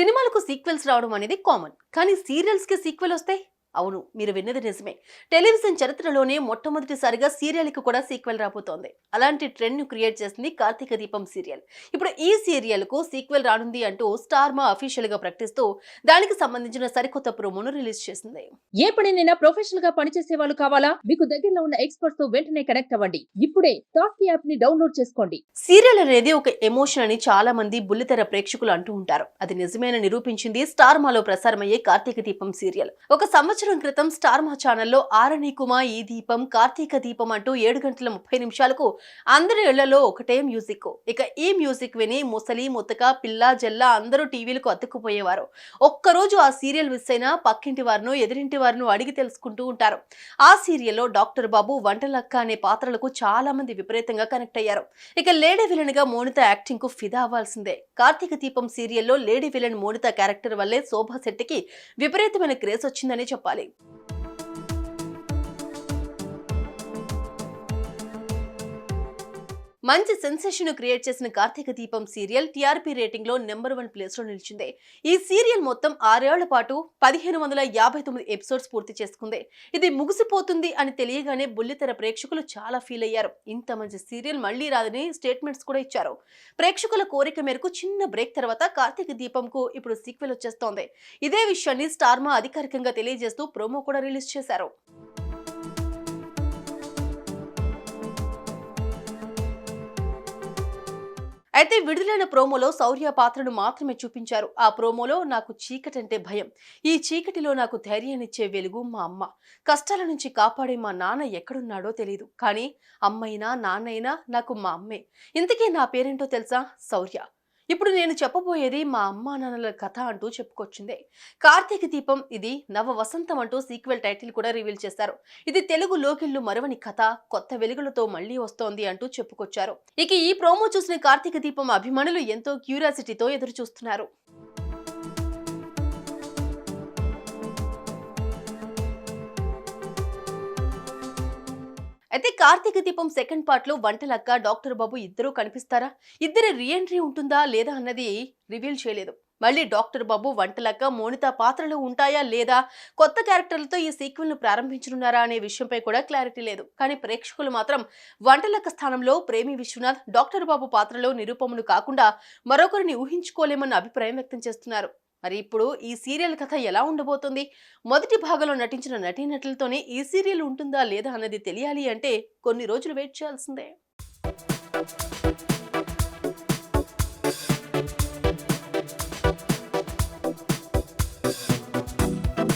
సినిమాలకు సీక్వెల్స్ రావడం అనేది కామన్. కానీ సీరియల్స్కి సీక్వెల్ వస్తాయి అవును మీరు విన్నది నిజమే. టెలివిజన్ చరిత్రలోనే మొట్టమొదటిసారిగా సీరియల్కి కూడా సీక్వెల్ రాబోతోంది. అలాంటి ట్రెండ్ను క్రియేట్ చేసింది కార్తీక దీపం సీరియల్. ఇప్పుడు ఈ సీరియల్కు సీక్వెల్ రానుంది అంటూ స్టార్ మా అఫీషియల్గా ప్రకటిస్తూ దానికి సంబంధించిన సరికొత్త ప్రోమోను రిలీజ్ చేసింది. ఏ పనినైనా ప్రొఫెషనల్గా పనిచేసే వాళ్ళు కావాలా? మీకు దగ్గరలో ఉన్న ఎక్స్పర్ట్స్తో వెంటనే కనెక్ట్ అవ్వండి. ఇప్పుడే టాస్క్ యాప్ని డౌన్లోడ్ చేసుకోండి. సీరియల్ అనేది ఒక ఎమోషన్ అని చాలా మంది బుల్లితెర ప్రేక్షకులు అంటూ ఉంటారు. అది నిజమేన నిరూపించింది స్టార్ మాలో ప్రసారమయ్యే కార్తీక దీపం సీరియల్. ఒక సంవత్సరం క్రితం స్టార్ మా ఛానల్లో ఆరణికుమా ఈ దీపం కార్తీక దీపం అంటూ ఏడు గంటల ముప్పై నిమిషాలకు అందరి ఇళ్ళలో ఒకటే మ్యూజిక్. ఇక ఈ మ్యూజిక్ విని ముసలి ముతక పిల్ల జల్ల అందరూ టీవీలకు అతుక్కుపోయేవారు. ఒక్కరోజు ఆ సీరియల్ మిస్ అయినా పక్కింటి వారిను ఎదిరింటి వారిను అడిగి తెలుసుకుంటూ ఉంటారు. ఆ సీరియల్లో డాక్టర్ బాబు వంటలక్క అనే పాత్రలకు చాలా మంది విపరీతంగా కనెక్ట్ అయ్యారు. ఇక లేడీ విలన్గా మోనిత యాక్టింగ్కు ఫిదా అవ్వాల్సిందే. కార్తీక దీపం సీరియల్లో లేడీ విలన్ మోనిత క్యారెక్టర్ వల్లే శోభా శెట్టికి విపరీతమైన క్రేజ్ వచ్చిందని చెప్పారు falei. మంచి సెన్సేషన్ క్రియేట్ చేసిన కార్తీక దీపం సీరియల్ టీఆర్పీ రేటింగ్లో నెంబర్ వన్ ప్లేస్లో నిలిచింది. ఈ సీరియల్ మొత్తం ఆరేళ్ళ పాటు పదిహేను వందల యాభై తొమ్మిది ఎపిసోడ్స్ పూర్తి చేసుకుంది. ఇది ముగిసిపోతుంది అని తెలియగానే బుల్లితెర ప్రేక్షకులు చాలా ఫీల్ అయ్యారు. ఇంత మంచి సీరియల్ మళ్ళీ రాదని స్టేట్మెంట్స్ కూడా ఇచ్చారు. ప్రేక్షకుల కోరిక మేరకు చిన్న బ్రేక్ తర్వాత కార్తీక దీపంకు ఇప్పుడు సీక్వెల్ వచ్చేస్తోంది. ఇదే విషయాన్ని స్టార్మా అధికారికంగా తెలియజేస్తూ ప్రోమో కూడా రిలీజ్ చేశారు. అయితే విడుదలైన ప్రోమోలో శౌర్య పాత్రను మాత్రమే చూపించారు. ఆ ప్రోమోలో నాకు చీకటంటే భయం. ఈ చీకటిలో నాకు ధైర్యాన్నిచ్చే వెలుగు మా అమ్మ. కష్టాల నుంచి కాపాడే మా నాన్న ఎక్కడున్నాడో తెలియదు కానీ అమ్మైనా నాన్నైనా నాకు మా అమ్మే. ఇంతకీ నా పేరేంటో తెలుసా? శౌర్య. ఇప్పుడు నేను చెప్పబోయేది మా అమ్మా నాన్నల కథ అంటూ చెప్పుకొచ్చింది. కార్తీక దీపం ఇది నవ వసంతం అంటూ సీక్వెల్ టైటిల్ కూడా రివీల్ చేశారు. ఇది తెలుగు లోకిల్లు మరవని కథ కొత్త వెలుగులతో మళ్ళీ వస్తోంది అంటూ చెప్పుకొచ్చారు. ఇక ఈ ప్రోమో చూసిన కార్తీక దీపం అభిమానులు ఎంతో క్యూరియాసిటీతో ఎదురు చూస్తున్నారు అయితే కార్తీక దీపం సెకండ్ పార్ట్లో వంటలక్క డాక్టర్ బాబు ఇద్దరూ కనిపిస్తారా? ఇద్దరు రీఎంట్రీ ఉంటుందా లేదా అన్నది రివీల్ చేయలేదు. మళ్ళీ డాక్టర్ బాబు వంటలక్క మోనిత పాత్రలు ఉంటాయా లేదా? కొత్త క్యారెక్టర్లతో ఈ సీక్వెల్ను ప్రారంభించనున్నారా అనే విషయంపై కూడా క్లారిటీ లేదు. కానీ ప్రేక్షకులు మాత్రం వంటలక్క స్థానంలో ప్రేమి విశ్వనాథ్ డాక్టర్ బాబు పాత్రలో నిరూపములు కాకుండా మరొకరిని ఊహించుకోలేమన్న అభిప్రాయం వ్యక్తం చేస్తున్నారు. మరి ఇప్పుడు ఈ సీరియల్ కథ ఎలా ఉండబోతుంది? మొదటి భాగంలో నటించిన నటీనటులతోనే ఈ సీరియల్ ఉంటుందా లేదా అన్నది తెలియాలి అంటే కొన్ని రోజులు వెయిట్ చేయాల్సిందే.